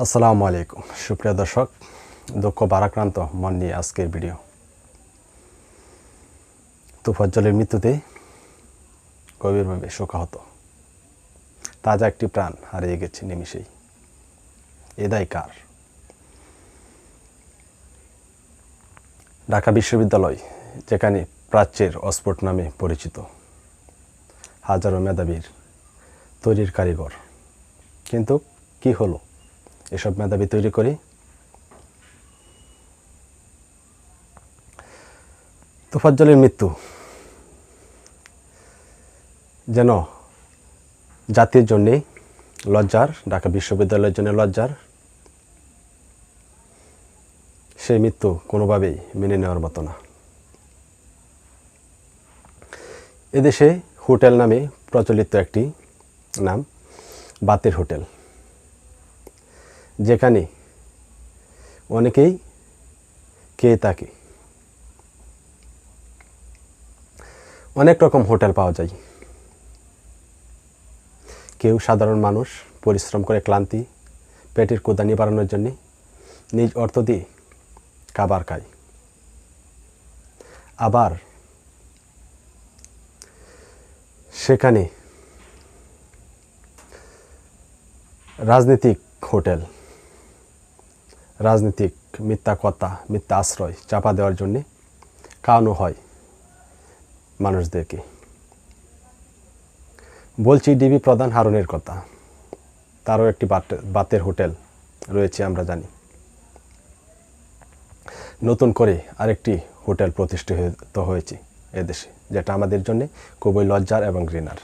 আসসালামু আলাইকুম। সুপ্রিয় দর্শক, দুঃখ বারাক্রান্ত মন নিয়ে আজকের ভিডিও। তুফাজ্জলের মৃত্যুতে গভীরভাবে শোকাহত। তাজা একটি প্রাণ হারিয়ে গেছে নিমিষেই। এ দায় কার? ঢাকা বিশ্ববিদ্যালয়, যেখানে প্রাচ্যের অস্ফুট নামে পরিচিত। হাজারো মেধাবীর তৈরির কারিগর। কিন্তু কি হলো? এসব মেধাবী তৈরি করি। তোফাজ্জলের মৃত্যু। যেন জাতির জন্যে লজ্জার, ঢাকা বিশ্ববিদ্যালয়ের জন্য লজ্জার, সেই মৃত্যু কোনোভাবেই মেনে নেওয়ার মতো না। এদেশে হোটেল নামে প্রচলিত একটি নাম, বাতের হোটেল। যেখানে অনেকেই কে থাকে অনেক রকম হোটেল পাওয়া যায়। কেউ সাধারণ মানুষ, পরিশ্রম করে ক্লান্তি, পেটের কোদা নিবারণের জন্য নিজ অর্থ দিয়ে খাবার খায়। আবার সেখানে রাজনৈতিক হোটেল রাজনৈতিক, মিথ্যা কথা, মিথ্যা আশ্রয় চাপা দেওয়ার জন্যে খাওয়ানো হয় মানুষদেরকে। বলছি ডিবি প্রধান হারুনের কথা। তারও একটি বাত- বাতের হোটেল রয়েছে আমরা জানি। নতুন করে আরেকটি হোটেল প্রতিষ্ঠিত হয়েছে এদেশে, যেটা আমাদের জন্য খুবই লজ্জার এবং ঘৃণার।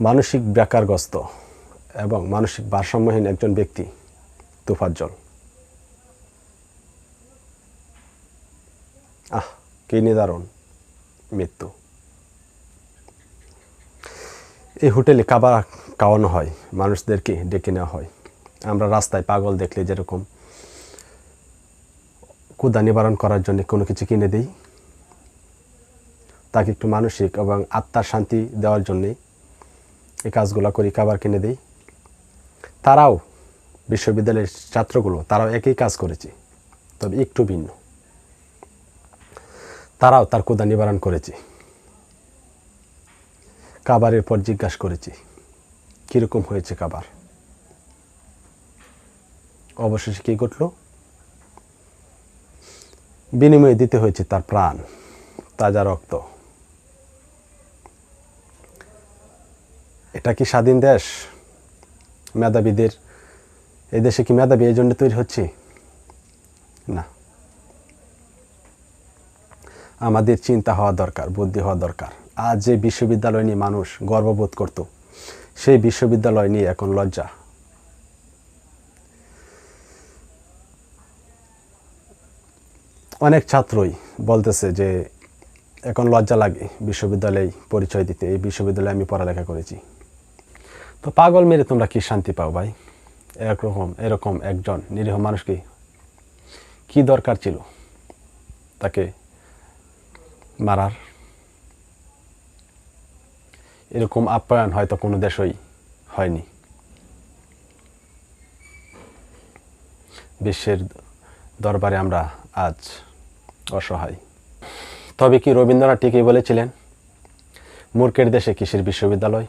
মানসিক ব্যাকারগ্রস্ত এবং মানসিক ভারসাম্যহীন একজন ব্যক্তি তুফাজ্জল আহ, কি নিদারণ মৃত্যু। এই হোটেলে খাবার খাওয়ানো হয় মানুষদেরকে ডেকে নেওয়া হয়? আমরা রাস্তায় পাগল দেখলে যেরকম ক্ষুদা নিবারণ করার জন্য কোনো কিছু কিনে দিই, তাকে একটু মানসিক এবং আত্মার শান্তি দেওয়ার জন্যে এই কাজগুলো করি, খাবার কিনে দিই। তারাও বিশ্ববিদ্যালয়ের ছাত্রগুলো, তারাও একই কাজ করেছে, তবে একটু ভিন্ন। তারাও তার কোদা নিবারণ করেছে। কাবারের পর জিজ্ঞাসা করেছি, কীরকম হয়েছে কাবার? অবশেষে কী ঘটল? বিনিময়ে দিতে হয়েছে তার প্রাণ, তাজা রক্ত। এটা কি স্বাধীন দেশ? মেধাবীদের এই দেশে কি মেধাবী এই জন্য তৈরি হচ্ছে? না। আমাদের চিন্তা হওয়া দরকার, বুদ্ধি হওয়া দরকার। আজ যে বিশ্ববিদ্যালয় নিয়ে মানুষ গর্ববোধ করত, সেই বিশ্ববিদ্যালয় নিয়ে এখন লজ্জা। অনেক ছাত্রই বলতেছে যে, এখন লজ্জা লাগে বিশ্ববিদ্যালয়ে পরিচয় দিতে, এই বিশ্ববিদ্যালয়ে আমি পড়ালেখা করেছি। তো পাগল মেরে তোমরা কি শান্তি পাও ভাই? এরকম এরকম একজন নিরীহ মানুষকে কি দরকার ছিল তাকে মারার? এরকম আপ্যায়ন হয়তো কোনো দেশই হয়নি। বিশ্বের দরবারে আমরা আজ অসহায়। তবে কি রবীন্দ্রনাথ ঠিকই বলেছিলেন, মূর্খের দেশে কিসের বিশ্ববিদ্যালয়?